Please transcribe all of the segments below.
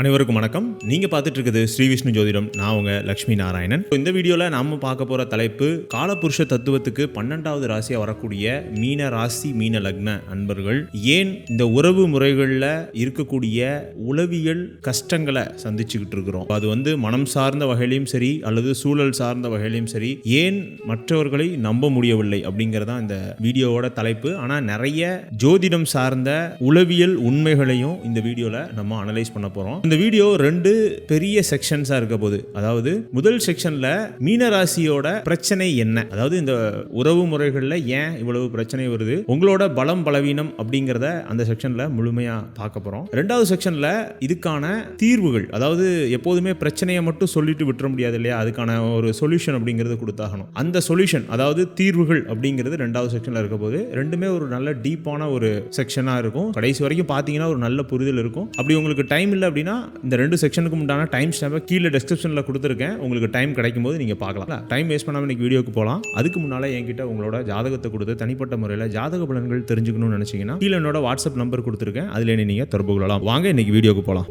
அனைவருக்கும் வணக்கம். நீங்கள் பார்த்துட்டு இருக்குது ஸ்ரீ விஷ்ணு ஜோதிடம். நான் உங்க லக்ஷ்மி நாராயணன். இந்த வீடியோவில் நாம் பார்க்க போகிற தலைப்பு காலபுருஷ தத்துவத்துக்கு பன்னெண்டாவது ராசியாக வரக்கூடிய மீன ராசி மீன லக்ன அன்பர்கள். ஏன் இந்த உறவு முறைகளில் இருக்கக்கூடிய உளவியல் கஷ்டங்களை சந்திச்சுக்கிட்டு இருக்கிறோம் அது வந்து மனம் சார்ந்த வகையிலையும் சரி அல்லது சூழல் சார்ந்த வகையிலையும் சரி ஏன் மற்றவர்களை நம்ப முடியவில்லை அப்படிங்கிறதான் இந்த வீடியோவோட தலைப்பு. ஆனால் நிறைய ஜோதிடம் சார்ந்த உளவியல் உண்மைகளையும் இந்த வீடியோவில் நம்ம அனலைஸ் பண்ண போகிறோம் இந்த வீடியோ ரெண்டு பெரிய செக்ஷன்ஸா இருக்க போகுது. அதாவது முதல் செக்ஷன்ல மீனராசியோட பிரச்சனை என்ன? அதாவது இந்த உறவு முறைகள்ல ஏன் இவ்வளவு பிரச்சனை வருது? உங்களோட பலம் பலவீனம் அப்படிங்கிறத அந்த செக்ஷன்ல முழுமையா பார்க்க போறோம். ரெண்டாவது செக்ஷன்ல இதுக்கான தீர்வுகள் அதாவது எப்போதுமே பிரச்சனையை மட்டும் சொல்லிட்டு விட்டுற முடியாது இல்லையா? அதுக்கான ஒரு சொல்யூஷன் அப்படிங்கிறது கொடுத்தாகணும். அந்த சொல்யூஷன் அதாவது தீர்வுகள் அப்படிங்கிறது ரெண்டாவது செக்ஷன்ல இருக்க போது ரெண்டுமே ஒரு நல்ல டீப்பான ஒரு செக்ஷனா இருக்கும். கடைசி வரைக்கும் பார்த்தீங்கன்னா ஒரு நல்ல புரிதல் இருக்கும். அப்படி உங்களுக்கு டைம் இல்லை அப்படின்னா இந்த ரெண்டு செக்ஷனுக்கு உண்டான டைம் ஸ்டாம்பை கீழே டிஸ்கிரிப்ஷனில் கொடுத்துருக்கேன். உங்களுக்கு டைம் கிடைக்கும் போது நீங்கள் பார்க்கலாம் டைம் வேஸ்ட் பண்ணாமல் இன்றைக்கி வீடியோக்கு போகலாம் அதுக்கு முன்னால் என்கிட்ட உங்களோட ஜாதகத்தை கொடுத்து தனிப்பட்ட முறையில் ஜாதக பலன்கள் தெரிஞ்சுக்கணும்னு நினச்சிங்கன்னா கீழே என்னோட வாட்ஸ்அப் நம்பர் கொடுத்துருக்கேன். அதில் நீங்கள் தொடர்பு கொள்ளலாம். வாங்க இன்றைக்கி வீடியோக்கு போகலாம்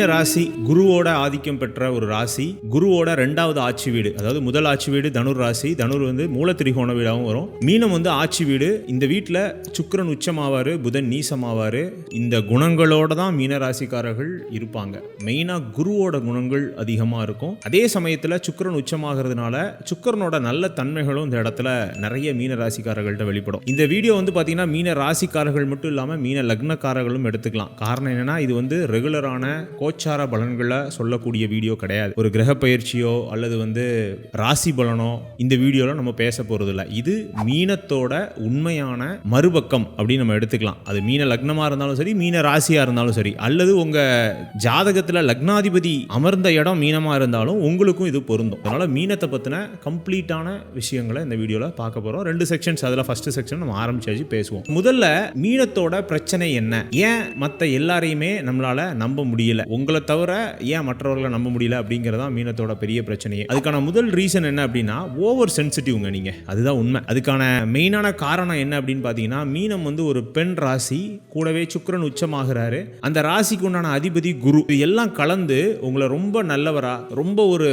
மீன ராசி குருவோட ஆதிக்கம் பெற்ற ஒரு ராசி. குருவோட ரெண்டாவது ஆட்சி வீடு அதாவது முதல் ஆட்சி வீடு தனுர் ராசி தனுர் வந்து மூல திரிகோண வீடாகவும் வரும். மீனம் வந்து ஆட்சி வீடு இந்த வீட்டில் சுக்கிரன் உச்சமாவாரு புதன் நீசமாவாரு. இந்த குணங்களோட தான் மீன ராசிக்காரர்கள் இருப்பாங்க. மெயினாக குருவோட குணங்கள் அதிகமாக இருக்கும். அதே சமயத்தில் சுக்கிரன் உச்சமாகிறதுனால சுக்கரனோட நல்ல தன்மைகளும் இந்த இடத்துல நிறைய மீன ராசிக்காரர்கள்ட்ட வெளிப்படும். இந்த வீடியோ வந்து பார்த்தீங்கன்னா மீன ராசிக்காரர்கள் மட்டும் இல்லாமல் மீன லக்னக்காரர்களும் எடுத்துக்கலாம். காரணம் என்னன்னா இது வந்து ரெகுலரான கோச்சார பலன்களை சொல்லக்கூடிய வீடியோ கிடையாது. ஒரு கிரக பயிற்சியோ அல்லது வந்து ராசி பலனோ இந்த வீடியோவில் நம்ம பேச போகிறது இல்லை இது மீனத்தோட உண்மையான மறுபக்கம் அப்படின்னு நம்ம எடுத்துக்கலாம். அது மீன லக்னமாக இருந்தாலும் சரி மீன ராசியாக இருந்தாலும் சரி அல்லது உங்கள் ஜாதகத்தில் லக்னாதிபதி அமர்ந்த இடம் மீனமாக இருந்தாலும் உங்களுக்கும் இது பொருந்தும். அதனால் மீனத்தை பற்றின கம்ப்ளீட்டான விஷயங்களை இந்த வீடியோவில் பார்க்க போகிறோம் ரெண்டு செக்ஷன்ஸ் அதில் ஃபஸ்ட்டு செக்ஷன் நம்ம ஆரம்பிச்சாச்சு பேசுவோம். முதல்ல மீனத்தோட பிரச்சனை என்ன? ஏன் மற்ற எல்லாரையுமே நம்மளால் நம்ப முடியல? உங்களை தவிர ஏன் மற்றவர்களை நம்ப முடியல அப்படிங்கிறதான் மீனத்தோட பெரிய பிரச்சனையே. அதுக்கான முதல் ரீசன் என்ன அப்படின்னா ஓவர் சென்சிட்டிவ்ங்க நீங்க. அதுதான் உண்மை. அதுக்கான மெயினான காரணம் என்ன அப்படின்னு பார்த்தீங்கன்னா மீனம் வந்து ஒரு பெண் ராசி கூடவே சுக்கரன் உச்சமாகிறாரு. அந்த ராசிக்கு உண்டான அதிபதி குரு. இது எல்லாம் கலந்து உங்களை ரொம்ப நல்லவரா ரொம்ப ஒரு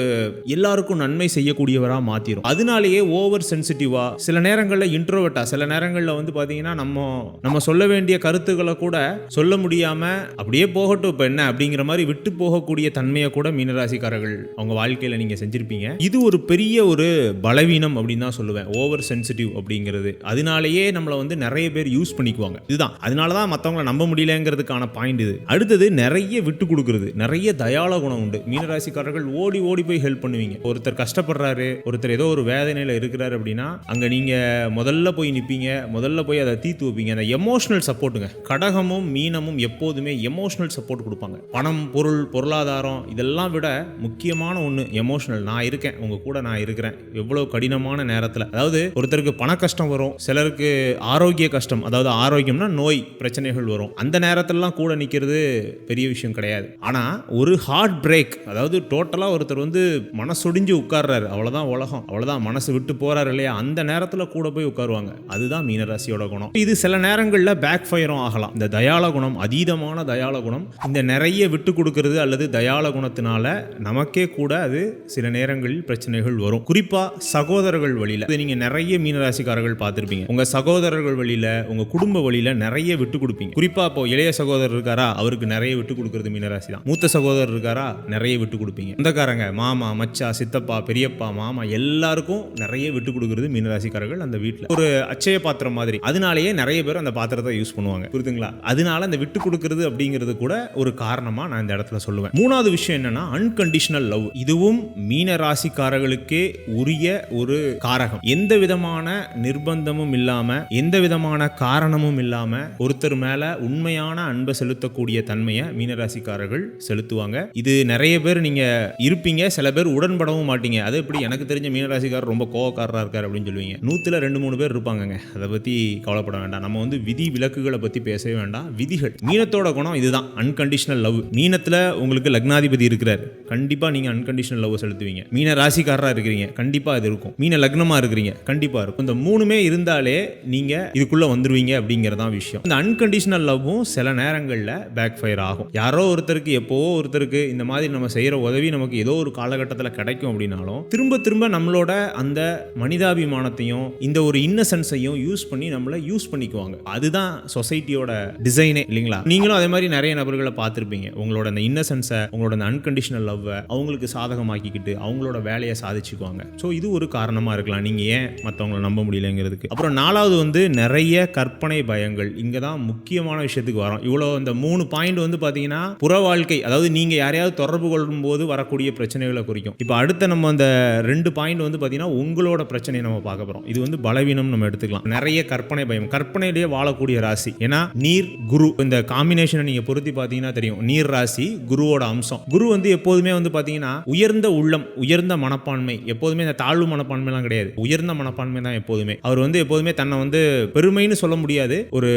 எல்லாருக்கும் நன்மை செய்யக்கூடியவரா மாத்திரும். அதனாலேயே ஓவர் சென்சிட்டிவா சில நேரங்களில் இன்ட்ரோவர்ட்டா சில நேரங்களில் வந்து பார்த்தீங்கன்னா நம்ம நம்ம சொல்ல வேண்டிய கருத்துக்களை கூட சொல்ல முடியாம அப்படியே போகட்டும் இப்போ என்ன அப்படிங்கிற மாதிரி விட்டு போகக்கூடிய தன்மையை கூட மீனராசிக்காரர்கள் அவங்க வாழ்க்கையில் நீங்கள் செஞ்சிருப்பீங்க. இது ஒரு பெரிய ஒரு பலவீனம் அப்படின்னு தான் சொல்லுவேன். ஓவர் சென்சிட்டிவ் அப்படிங்கிறது. அதனாலேயே நம்மளை வந்து நிறைய பேர் யூஸ் பண்ணிக்குவாங்க. இதுதான். அதனால தான் மற்றவங்கள நம்ப முடியலங்கிறதுக்கான பாயிண்ட் இது. அடுத்தது நிறைய விட்டு கொடுக்கறது. நிறைய தயாள குணம் உண்டு. மீனராசிக்காரர்கள் ஓடி ஓடி போய் ஹெல்ப் பண்ணுவீங்க. ஒருத்தர் கஷ்டப்படுறாரு ஒருத்தர் ஏதோ ஒரு வேதனையில் இருக்கிறாரு அப்படின்னா அங்கே நீங்கள் முதல்ல போய் நிற்பீங்க முதல்ல போய் அதை தீர்த்து வைப்பீங்க. அந்த எமோஷனல் சப்போர்ட்டுங்க கடகமும் மீனமும் எப்போதுமே எமோஷனல் சப்போர்ட் கொடுப்பாங்க. பணம் பொருள் பொருளாதாரம் இதெல்லாம் விட முக்கியமான ஒன்று எமோஷனல் நான் இருக்கேன் உங்கள் கூட நான் இருக்கிறேன். எவ்வளோ கடினமான நேரத்தில். அதாவது ஒருத்தருக்கு பண கஷ்டம் வரும் சிலருக்கு ஆரோக்கிய கஷ்டம். அதாவது ஆரோக்கியம்னா நோய் பிரச்சனைகள் வரும். அந்த நேரத்திலலாம் கூட நிற்கிறது பெரிய விஷயம் கிடையாது. ஆனால் ஒரு ஹார்ட் பிரேக் அதாவது டோட்டலாக ஒருத்தர் வந்து மனசொடிஞ்சு உட்கார்றாரு. அவ்வளோதான் உலகம் அவ்வளோதான் மனசு விட்டு போகிறாரு இல்லையா? அந்த நேரத்தில் கூட போய் உட்காருவாங்க. அதுதான் மீனராசியோட குணம். இது சில நேரங்களில் பேக் ஃபயரும் ஆகலாம். இந்த தயால குணம் அதீதமான தயாள குணம் இந்த நிறைய விட்டு கொடுக்கறது அல்லது தயாள குணத்தினால நமக்கே கூட அது சில நேரங்களில் பிரச்சனைகள் வரும். குறிப்பா சகோதரர்கள் வழியில. இது நீங்க நிறைய மீனராசிக்காரர்கள் பார்த்துருப்பீங்க. உங்க சகோதரர்கள் வழியில உங்க குடும்ப வழியில நிறைய விட்டு கொடுப்பீங்க. குறிப்பா இப்போ இளைய சகோதரர் இருக்காரா அவருக்கு நிறைய விட்டு கொடுக்கறது மீனராசி தான் மூத்த சகோதரர் இருக்காரா நிறைய விட்டு கொடுப்பீங்க. சொந்தக்காரங்க மாமா மச்சா சித்தப்பா பெரியப்பா மாமா எல்லாருக்கும் நிறைய விட்டு கொடுக்கறது மீனராசிக்காரர்கள் அந்த வீட்டில் ஒரு அச்சய பாத்திரம் மாதிரி. அதனாலேயே நிறைய பேர் அந்த பாத்திரத்தை யூஸ் பண்ணுவாங்க. புரியுதுங்களா? அதனால அந்த விட்டு கொடுக்கறது அப்படிங்கிறது கூட ஒரு காரணமா நான் இந்த இடத்துல சொல்லுவேன். மூணாவது விஷயம் என்னன்னா அன்கண்டிஷனல் லவ் இதுவும் மீன ராசிக்காரர்களுக்கே உரிய ஒரு காரகம். எந்த விதமான நிர்பந்தமும் இல்லாம எந்த விதமான காரணமும் இல்லாம ஒருத்தர் மேல உண்மையான அன்பை செலுத்தக்கூடிய தன்மையை மீனராசிக்காரர்கள் செலுத்துவாங்க. இது நிறைய பேர் நீங்க இருப்பீங்க சில பேர் உடன்படவும் மாட்டீங்க. அது எப்படி? எனக்கு தெரிஞ்ச மீனராசிக்காரர் ரொம்ப கோவக்காரரா இருக்கார் அப்படின்னு சொல்லுவீங்க. நூத்துல ரெண்டு மூணு பேர் இருப்பாங்கங்க. அதை பத்தி கவலைப்பட வேண்டாம். நம்ம வந்து விதி விலக்குகளை பத்தி பேசவே வேண்டாம். விதிகள். மீனத்தோட குணம் இதுதான். அன்கண்டிஷனல் லவ் மீன மீனத்துல உங்களுக்கு லக்னாதிபதி இருக்கிறார். கண்டிப்பாக நீங்கள் அன்கண்டிஷனல் லவ் செலுத்துவீங்க. மீன ராசிக்காரராக இருக்கிறீங்க. கண்டிப்பாக அது இருக்கும். மீன லக்னமாக இருக்கிறீங்க. கண்டிப்பாக இருக்கும். இந்த மூணுமே இருந்தாலே நீங்கள் இதுக்குள்ளே வந்துடுவீங்க அப்படிங்கிறதான் விஷயம். இந்த அன்கண்டிஷனல் லவ்வும் சில நேரங்களில் பேக் ஃபயர் ஆகும். யாரோ ஒருத்தருக்கு எப்போவோ ஒருத்தருக்கு இந்த மாதிரி நம்ம செய்கிற உதவி நமக்கு ஏதோ ஒரு காலகட்டத்தில் கிடைக்கும் அப்படின்னாலும் திரும்ப திரும்ப நம்மளோட அந்த மனிதாபிமானத்தையும் இந்த ஒரு இன்னசென்ஸையும் யூஸ் பண்ணி நம்மளை யூஸ் பண்ணிக்குவாங்க. அதுதான் சொசைட்டியோட டிசைனே இல்லைங்களா? நீங்களும் அதே மாதிரி நிறைய நபர்களை பார்த்துருப்பீங்க. உங்களோட அந்த இன்னசென்ஸை உங்களோட அந்த அன்கண்டிஷனல் லவ்வை அவங்களுக்கு சாதகமாக்கிக்கிட்டு அவங்களோட வேலையை சாதிச்சுக்குவாங்க. ஸோ இது ஒரு காரணமாக இருக்கலாம். நீங்கள் ஏன் மற்றவங்களை நம்ப முடியலங்கிறதுக்கு? அப்புறம் நாலாவது வந்து நிறைய கற்பனை பயங்கள். இங்கே தான் முக்கியமான விஷயத்துக்கு வரோம். இவ்வளோ இந்த மூணு பாயிண்ட் வந்து பார்த்தீங்கன்னா புற வாழ்க்கை அதாவது நீங்கள் யாரையாவது தொடர்பு கொள்ளும் போது வரக்கூடிய பிரச்சனைகளை குறிக்கும். இப்போ அடுத்த நம்ம அந்த ரெண்டு பாயிண்ட் வந்து பார்த்தீங்கன்னா உங்களோட பிரச்சனையை நம்ம பார்க்க போகிறோம் இது வந்து பலவீனம் நம்ம எடுத்துக்கலாம். நிறைய கற்பனை பயம். கற்பனையிலேயே வாழக்கூடிய ராசி. ஏன்னா நீர் குரு இந்த காம்பினேஷனை நீங்கள் பொருத்தி பார்த்தீங்கன்னா தெரியும். நீர் ராசி குருவோட அம்சம். குரு வந்து எப்போதுமே வந்து பார்த்தீங்கன்னா உயர்ந்த உள்ளம் உயர்ந்த மனப்பான்மை. எப்போதுமே இந்த தாழ்வு மனப்பான்மைலாம் கிடையாது. உயர்ந்த மனப்பான்மை தான் எப்போதுமே. அவர் வந்து எப்போதுமே தன்னை வந்து பெருமைன்னு சொல்ல முடியாது. ஒரு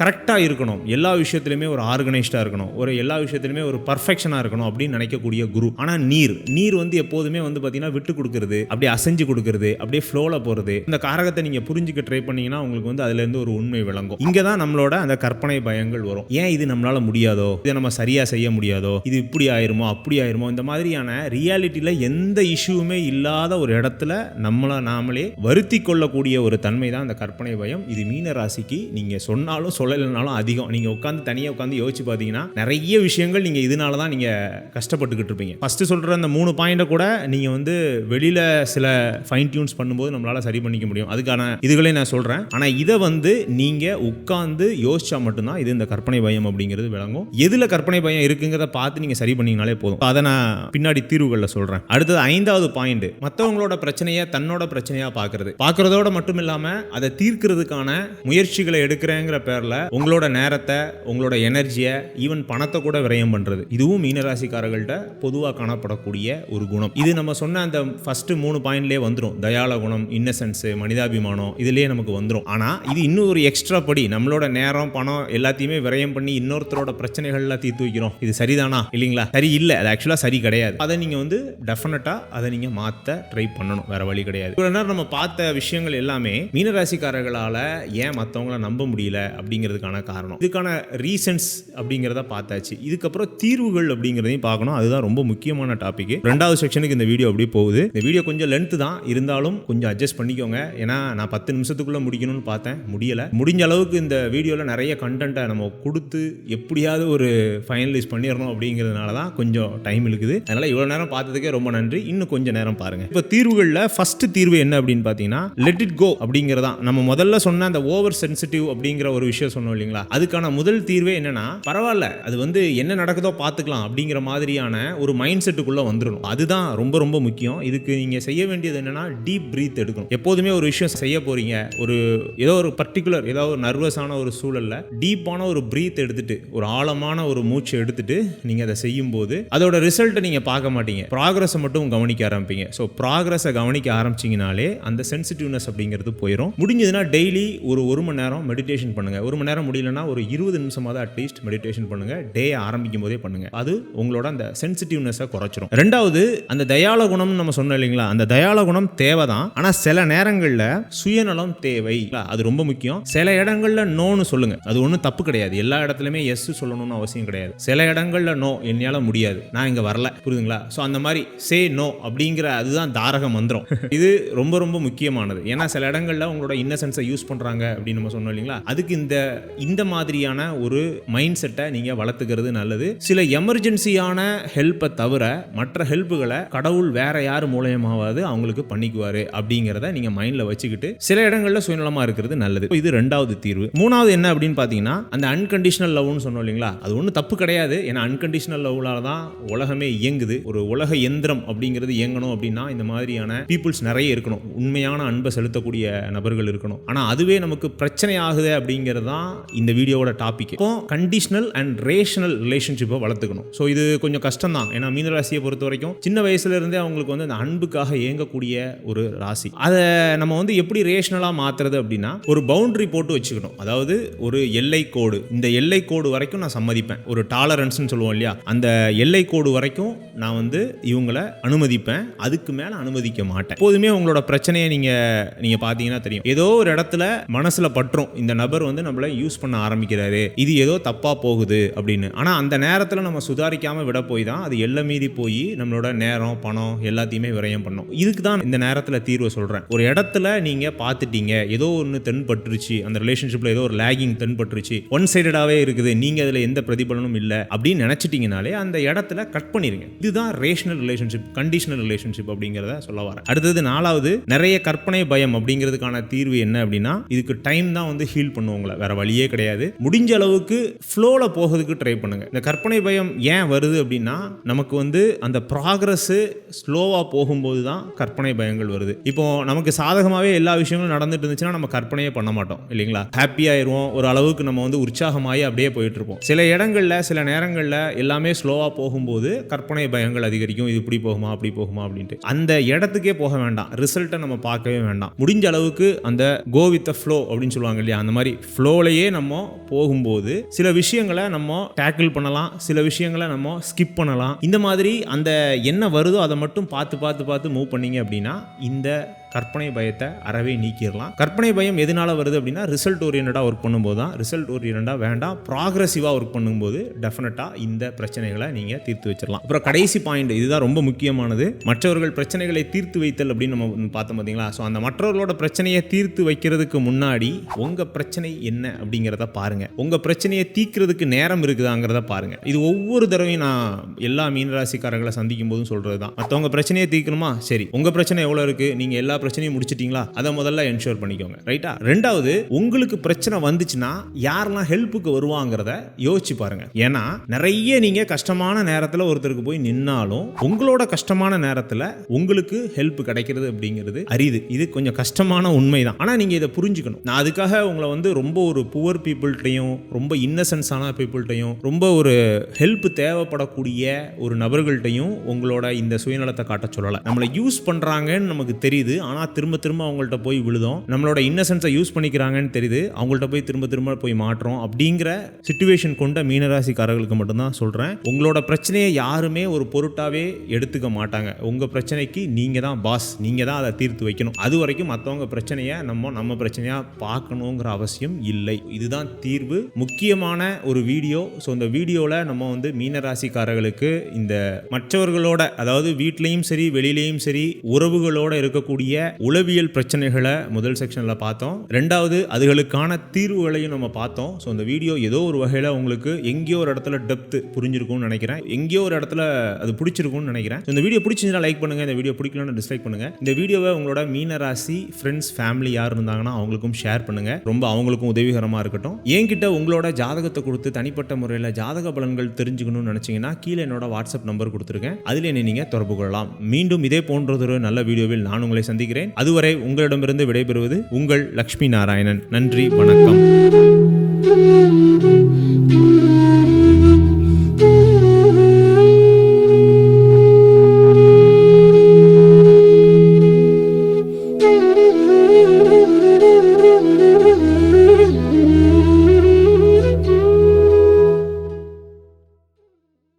கரெக்டாக இருக்கணும். எல்லா விஷயத்துலையுமே ஒரு ஆர்கனைஸ்டாக இருக்கணும். ஒரு எல்லா விஷயத்துலையுமே ஒரு பர்ஃபெக்ஷனாக இருக்கணும் அப்படின்னு நினைக்கக்கூடிய குரு. ஆனால் நீர். நீர் வந்து எப்போதுமே வந்து பார்த்தீங்கன்னா விட்டு கொடுக்கறது அப்படியே அசைஞ்சு கொடுக்கறது அப்படியே ஃப்ளோவில் போகிறது இந்த காரகத்தை நீங்கள் புரிஞ்சுக்க ட்ரை பண்ணீங்கன்னா உங்களுக்கு வந்து அதுலேருந்து ஒரு உண்மை விளங்கும். இங்கே தான் நம்மளோட அந்த கற்பனை பயங்கள் வரும். ஏன் இது நம்மளால முடியாதோ? இதை நம்ம சரியாக செய்ய முடியாதோ இது இப்படி ஆயிருமோ அப்படி ஆயிருமோ இந்த மாதிரியான ரியாலிட்டியில் எந்த இஷ்யூவுமே இல்லாத ஒரு இடத்துல நம்மளை நாமளே வருத்தி கொள்ளக்கூடிய ஒரு தன்மை தான் அந்த கற்பனை பயம். இது மீன ராசிக்கு நீங்கள் சொன்னாலும் சொல்லலைனாலும் அதிகம். நீங்கள் உட்காந்து தனியாக உட்காந்து யோசிச்சு பார்த்தீங்கன்னா நிறைய விஷயங்கள் நீங்கள் இதனால தான் நீங்கள் கஷ்டப்பட்டுக்கிட்டு இருப்பீங்க. ஃபஸ்ட்டு சொல்கிற அந்த மூணு பாயிண்டை கூட நீங்கள் வந்து வெளியில் சில ஃபைன் டியூன்ஸ் பண்ணும்போது நம்மளால் சரி பண்ணிக்க முடியும். அதுக்கான இதுகளே நான் சொல்கிறேன் ஆனால் இதை வந்து நீங்கள் உட்காந்து யோசிச்சா மட்டும்தான் இது இந்த கற்பனை பயம் அப்படிங்கிறது விளங்கும். எதில் கற்பனை பயம் இருக்குங்கிறத பார்த்து நீங்கள் சரி பண்ணீங்கனாலே போதும். அதை நான் பின்னாடி தீர்வுகளில் சொல்கிறேன் அடுத்தது ஐந்தாவது பாயிண்ட் மற்றவங்களோட பிரச்சனையை தன்னோட பிரச்சனையாக பார்க்கறது. பார்க்குறதோட மட்டும் இல்லாமல் அதை தீர்க்கிறதுக்கான முயற்சிகளை எடுக்கிறேங்கிற பேரில் உங்களோட நேரத்தை உங்களோட எனர்ஜியை ஈவன் பணத்தை கூட விரயம் பண்ணுறது இதுவும் மீனராசிக்காரர்கள்ட்ட பொதுவாக காணப்படக்கூடிய ஒரு குணம். இது நம்ம சொன்ன அந்த ஃபர்ஸ்ட் மூணு பாயிண்ட்லேயே வந்துடும் தயாள குணம் இன்னசென்ஸு மனிதாபிமானம் இதுலேயே நமக்கு வந்துடும் ஆனால் இது இன்னும் ஒரு எக்ஸ்ட்ரா படி. நம்மளோட நேரம் பணம் எல்லாத்தையுமே விரயம் பண்ணி இன்னொருத்தரோட பிரச்சனைகள்லாம் தீர்த்து வைக்கிறோம். இது சரிதானா? இல்லைங்களா? சரி இல்லை. அது ஆக்சுவலாக சரி கிடையாது. அதை நீங்கள் வந்து டெஃபினட்டாக அதை நீங்கள் மாற்ற ட்ரை பண்ணணும். வேற வழி கிடையாது. இவ்வளோ நேரம் நம்ம பார்த்த விஷயங்கள் எல்லாமே மீனராசிக்காரர்களால் ஏன் மற்றவங்கள நம்ப முடியல அப்படிங்கிறதுக்கான காரணம். இதுக்கான ரீசன்ஸ் அப்படிங்கிறத பார்த்தாச்சு. இதுக்கப்புறம் தீர்வுகள் அப்படிங்கிறதையும் பார்க்கணும். அதுதான் ரொம்ப முக்கியமான டாபிக் ரெண்டாவது செக்ஷனுக்கு இந்த வீடியோ அப்படியே போகுது. இந்த வீடியோ கொஞ்சம் லென்த் தான். இருந்தாலும் கொஞ்சம் அட்ஜஸ்ட் பண்ணிக்கோங்க. ஏன்னா நான் பத்து நிமிஷத்துக்குள்ள முடிக்கணும்னு பார்த்தேன். முடியல. முடிஞ்ச அளவுக்கு இந்த வீடியோவில் நிறைய கண்டென்ட்டை நம்ம கொடுத்து எப்படியாவது ஒரு ஃபைனலைஸ் பண்ணிடணும் அப்படிங்கிறதுனால தான் கொஞ்சம் டைம் இருக்குது அதனால் இவ்வளோ நேரம் பார்த்ததுக்கே ரொம்ப நன்றி. இன்னும் கொஞ்சம் நேரம் பாருங்க. இப்போ தீர்வுகளில் ஃபர்ஸ்ட் தீர்வு என்ன அப்படின்னு பார்த்தீங்கன்னா லெட் இட் கோ அப்படிங்கிறதான் நம்ம முதல்ல சொன்ன அந்த ஓவர் சென்சிட்டிவ் அப்படிங்கிற ஒரு விஷயம் சொன்னோம் இல்லைங்களா? அதுக்கான முதல் தீர்வே என்னன்னா பரவாயில்ல அது வந்து என்ன நடக்குதோ பார்த்துக்கலாம் அப்படிங்கிற மாதிரியான ஒரு மைண்ட் செட்டுக்குள்ளே வந்துடணும் அதுதான் ரொம்ப ரொம்ப முக்கியம். இதுக்கு நீங்கள் செய்ய வேண்டியது என்னன்னா டீப் ப்ரீத் எடுக்கணும். எப்போதுமே ஒரு விஷயம் செய்ய போகிறீங்க ஒரு ஏதோ ஒரு பர்டிகுலர் ஏதோ ஒரு நர்வஸான ஒரு சூழல்ல டீப்பான ஒரு ப்ரீத் எடுத்துட்டு ஒரு ஆழமான ஒரு மூச்சு எடுத்துட்டு நீங்கள் அதை செய்யும்போது அதோட ரிசல்ட்டை நீங்கள் பார்க்க மாட்டீங்க. ப்ராக்ரஸை மட்டும் கவனிக்க ஆரம்பிப்பீங்க. ஸோ ப்ராக்ரஸை கவனிக்க ஆரம்பிச்சிங்கனாலே அந்த சென்சிட்டிவ்னஸ் அப்படிங்கிறது போயிடும் முடிஞ்சதுன்னா டெய்லி ஒரு ஒரு மணி நேரம் மெடிடேஷன் பண்ணுங்கள் ஒரு மணி நேரம் முடியலன்னா ஒரு இருபது நிமிஷமாவது அட்லீஸ்ட் மெடிடேஷன் பண்ணுங்கள் டே ஆரம்பிக்கும் போதே பண்ணுங்கள் அது உங்களோட அந்த சென்சிட்டிவ்னஸை குறைச்சிரும். ரெண்டாவது அந்த தயால குணம்னு நம்ம சொன்னோம் இல்லைங்களா? அந்த தயாள குணம் தேவை தான் ஆனால் சில நேரங்களில் சுயநலம் தேவை. அது ரொம்ப முக்கியம். சில இடங்களில் நோன்னு சொல்லுங்கள் அது ஒன்றும் தப்பு கிடையாது. எல்லா இடத்துலையுமே எஸ் சொல்லணும்னு அவசியம் கிடையாது. சில இடங்கள்ல நோ என்னால் முடியாது. நான் இங்கே வரல. புரியுதுங்களா? ஸோ அந்த மாதிரி சே நோ அப்படிங்கிற அதுதான் தாரக மந்திரம். இது ரொம்ப ரொம்ப முக்கியமானது. ஏன்னா சில இடங்கள்ல உங்களோட இன்னசென்ஸை யூஸ் பண்ணுறாங்க அப்படின்னு நம்ம சொன்னோம் இல்லைங்களா? அதுக்கு இந்த இந்த மாதிரியான ஒரு மைண்ட் செட்டை நீங்கள் வளர்த்துக்கிறது நல்லது. சில எமர்ஜென்சியான ஹெல்ப்பை தவிர மற்ற ஹெல்ப்புகளை கடவுள் வேற யார் மூலயமாவது அவங்களுக்கு பண்ணிக்குவாரு அப்படிங்கிறத நீங்கள் மைண்டில் வச்சுக்கிட்டு சில இடங்களில் சுயநலமாக இருக்கிறது நல்லது. இது ரெண்டாவது தீர்வு. மூணாவது என்ன அப்படின்னு பார்த்தீங்கன்னா அந்த அன்கண்டிஷனல் லவ்னு சொன்னோம் இல்லைங்களா? அது ஒன்றும் தப்பு கிடையாது. ஏன்னா அன்கண்டிஷனல் லவ்லால தான் உலகமே இயங்குது. ஒரு உலக எந்திரம் அப்படிங்கிறது இயங்கணும் அப்படின்னா இந்த மாதிரியான பீப்புள்ஸ் நிறைய இருக்கணும். உண்மையான அன்பை செலுத்தக்கூடிய நபர்கள் இருக்கணும். ஆனால் அதுவே நமக்கு பிரச்சனை ஆகுது அப்படிங்கிறது தான் இந்த வீடியோவோட டாபிக் இப்போ கண்டிஷனல் அண்ட் ரேஷனல் ரிலேஷன்ஷிப்பை வளர்த்துக்கணும். ஸோ இது கொஞ்சம் கஷ்டம் தான் ஏன்னா மீனராசியை பொறுத்த வரைக்கும் சின்ன வயசுல இருந்தே அவங்களுக்கு வந்து அந்த அன்புக்காக இயங்கக்கூடிய ஒரு ராசி. அதை நம்ம வந்து எப்படி ரேஷனலாக மாத்துறது அப்படின்னா ஒரு பவுண்டரி போட்டு வச்சுக்கணும். அதாவது ஒரு எல்லை கோடு. இந்த எல்லை கோடு வரைக்கும் நான் சம்மதிப்பேன். ஒரு டாலரன்ஸ் டாலரன்ஸ்னு சொல்லுவோம் இல்லையா? அந்த எல்லை கோடு வரைக்கும் நான் வந்து இவங்களை அனுமதிப்பேன். அதுக்கு மேலே அனுமதிக்க மாட்டேன். எப்போதுமே உங்களோட பிரச்சனையை நீங்கள் நீங்கள் பார்த்தீங்கன்னா தெரியும். ஏதோ ஒரு இடத்துல மனசில் பற்றும். இந்த நபர் வந்து நம்மளை யூஸ் பண்ண ஆரம்பிக்கிறாரு. இது ஏதோ தப்பாக போகுது அப்படின்னு. ஆனால் அந்த நேரத்தில் நம்ம சுதாரிக்காமல் விட போய் தான் அது எல்லை மீறி போய் நம்மளோட நேரம் பணம் எல்லாத்தையுமே விரயம் பண்ணும். இதுக்கு தான் இந்த நேரத்தில் தீர்வை சொல்கிறேன் ஒரு இடத்துல நீங்கள் பார்த்துட்டீங்க. ஏதோ ஒன்று தென்பட்டுருச்சு. அந்த ரிலேஷன்ஷிப்பில் ஏதோ ஒரு லேகிங் தென்பட்டுருச்சு. ஒன் சைடடாகவே இருக்குது. நீங்கள் அதில் எந்த பிரதிபலனும் இல்லை. அப்படின்னு நினச்சிட்டிங்கனாலே அந்த இடத்துல கட் பண்ணிருங்க. இதுதான் ரேஷனல் ரிலேஷன்ஷிப் கண்டிஷனல் ரிலேஷன்ஷிப் அப்படிங்கிறத சொல்ல வரேன். அடுத்தது நாலாவது நிறைய கற்பனை பயம் அப்படிங்கிறதுக்கான தீர்வு என்ன அப்படின்னா இதுக்கு டைம் தான் வந்து ஹீல் பண்ணுவோங்கள வேற வழியே கிடையாது. முடிஞ்ச அளவுக்கு ஃப்ளோவில் போகிறதுக்கு ட்ரை பண்ணுங்க. இந்த கற்பனை பயம் ஏன் வருது அப்படின்னா நமக்கு வந்து அந்த ப்ராக்ரஸ் ஸ்லோவாக போகும்போது தான் கற்பனை பயங்கள் வருது. இப்போ நமக்கு சாதகமாகவே எல்லா விஷயங்களும் நடந்துட்டு இருந்துச்சுன்னா நம்ம கற்பனையே பண்ண மாட்டோம் இல்லைங்களா? ஹாப்பி ஆயிடுவோம் ஒரு அளவுக்கு நம்ம வந்து உற்சாகமாகி அப்படியே போயிட்டு இருப்போம். சில இடங்களில் சில நேரம் நேரங்களில் எல்லாமே ஸ்லோவாக போகும்போது கற்பனை பயங்கள் அதிகரிக்கும். இது இப்படி போகுமா அப்படி போகுமா அப்படின்ட்டு. அந்த இடத்துக்கே போக வேண்டாம். ரிசல்ட்டை நம்ம பார்க்கவே வேண்டாம். முடிஞ்ச அளவுக்கு அந்த கோ வித் ஃப்ளோ அப்படின்னு சொல்லுவாங்க இல்லையா? அந்த மாதிரி ஃப்ளோலையே நம்ம போகும்போது சில விஷயங்களை நம்ம டேக்கிள் பண்ணலாம். சில விஷயங்களை நம்ம ஸ்கிப் பண்ணலாம். இந்த மாதிரி அந்த என்ன வருதோ அதை மட்டும் பார்த்து பார்த்து பார்த்து மூவ் பண்ணீங்க அப்படின்னா இந்த கற்பனை பயத்தை அறவே நீக்கிடலாம். கற்பனை பயம் எதனால வருது அப்படின்னா ரிசல்ட் ஓரியன்டாக ஒர்க் பண்ணும்போது தான். ரிசல்ட் ஓரியன்டாக வேண்டாம் ப்ராக்ரஸிவாக ஒர்க் பண்ணும்போது டெஃபினட்டாக இந்த பிரச்சனைகளை நீங்கள் தீர்த்து வச்சிடலாம். அப்புறம் கடைசி பாயிண்ட் இதுதான் ரொம்ப முக்கியமானது. மற்றவர்கள் பிரச்சனைகளை தீர்த்து வைத்தல் அப்படின்னு நம்ம பார்த்தோம் பார்த்தீங்களா ஸோ அந்த மற்றவர்களோட பிரச்சனையை தீர்த்து வைக்கிறதுக்கு முன்னாடி உங்கள் பிரச்சனை என்ன அப்படிங்கிறத பாருங்கள் உங்கள் பிரச்சனையை தீர்க்கிறதுக்கு நேரம் இருக்குதாங்கிறத பாருங்கள் இது ஒவ்வொரு தடவையும் நான் எல்லா மீனராசிக்காரர்களை சந்திக்கும் போதும் சொல்கிறது தான் மற்றவங்க பிரச்சனையை தீர்க்கணுமா? சரி. உங்கள் பிரச்சனை எவ்வளோ இருக்குது நீங்கள் எல்லா பிரச்சனையும் முடிச்சிட்டீங்களா? அதை முதல்ல என்ஷூர் பண்ணிக்கோங்க. ரைட்டா ரெண்டாவது உங்களுக்கு பிரச்சனை வந்துச்சுன்னா யாரெல்லாம் ஹெல்ப்புக்கு வருவாங்கிறத யோசிச்சு பாருங்க. ஏன்னா நிறைய நீங்க கஷ்டமான நேரத்தில் ஒருத்தருக்கு போய் நின்னாலும் உங்களோட கஷ்டமான நேரத்தில் உங்களுக்கு ஹெல்ப் கிடைக்கிறது அப்படிங்கிறது அரிது. இது கொஞ்சம் கஷ்டமான உண்மைதான். ஆனால் நீங்க இதை புரிஞ்சுக்கணும். நான் அதுக்காக உங்களை வந்து ரொம்ப ஒரு புவர் பீப்புள்கிட்டையும் ரொம்ப இன்னசென்ஸான பீப்புள்கிட்டையும் ரொம்ப ஒரு ஹெல்ப் தேவைப்படக்கூடிய ஒரு நபர்கள்ட்டையும் உங்களோட இந்த சுயநலத்தை காட்ட சொல்லலை. நம்மளை யூஸ் பண்ணுறாங்கன்னு நமக்கு தெரியுது. ஆனால் திரும்ப திரும்ப அவங்கள்ட்ட போய் விழுதோம். நம்மளோட இன்னசென்ஸை யூஸ் பண்ணிக்கிறாங்கன்னு தெரியுது. அவங்கள்ட்ட போய் திரும்ப திரும்ப போய் மாற்றோம் அப்படிங்கிற சுச்சுவேஷன் கொண்ட மீனராசிக்காரர்களுக்கு மட்டும்தான் சொல்கிறேன் உங்களோட பிரச்சனையை யாருமே ஒரு பொருட்டாகவே எடுத்துக்க மாட்டாங்க. உங்கள் பிரச்சனைக்கு நீங்கள் தான் பாஸ் நீங்கள் தான் அதை தீர்த்து வைக்கணும். அது வரைக்கும் மற்றவங்க பிரச்சனையை நம்ம நம்ம பிரச்சனையாக பார்க்கணுங்கிற அவசியம் இல்லை. இதுதான் தீர்வு. முக்கியமான ஒரு வீடியோ ஸோ இந்த வீடியோவில் நம்ம வந்து மீனராசிக்காரர்களுக்கு இந்த மற்றவர்களோட அதாவது வீட்லேயும் சரி வெளியிலையும் சரி உறவுகளோட இருக்கக்கூடிய உளவியல் பிரச்சனைகளை முதல் செக்ஷனில் பார்த்தோம். ரெண்டாவது அதுகளுக்கான தீர்வுகளையும் நம்ம பார்த்தோம். ஸோ இந்த வீடியோ ஏதோ ஒரு வகையில் உங்களுக்கு எங்கேயோ ஒரு இடத்துல டெப்த் புரிஞ்சிருக்கும்னு நினைக்கிறேன். எங்கேயோ ஒரு இடத்துல அது பிடிச்சிருக்கும்னு நினைக்கிறேன். இந்த வீடியோ பிடிச்சிருந்தா லைக் பண்ணுங்க. இந்த வீடியோ பிடிக்கலன்னு டிஸ்லைக் பண்ணுங்க. இந்த வீடியோவை உங்களோட மீனராசி ஃப்ரெண்ட்ஸ் ஃபேமிலி யார் இருந்தாங்கன்னா அவங்களுக்கும் ஷேர் பண்ணுங்க. ரொம்ப அவங்களுக்கும் உதவிகரமாக இருக்கட்டும். என்கிட்ட உங்களோட ஜாதகத்தை கொடுத்து தனிப்பட்ட முறையில் ஜாதக பலன்கள் தெரிஞ்சுக்கணும்னு நினச்சிங்கன்னா கீழே என்னோட வாட்ஸ்அப் நம்பர் கொடுத்துருக்கேன். அதில் என்னை நீங்கள் தொடர்பு கொள்ளலாம். மீண்டும் இதே போன்றதொரு நல்ல வீடியோவில் நான் உங்களை சந்திக்கிறேன். அதுவரை உங்களிடமிருந்து விடைபெறுவது உங்கள் லக்ஷ்மி நாராயணன். நன்றி வணக்கம்.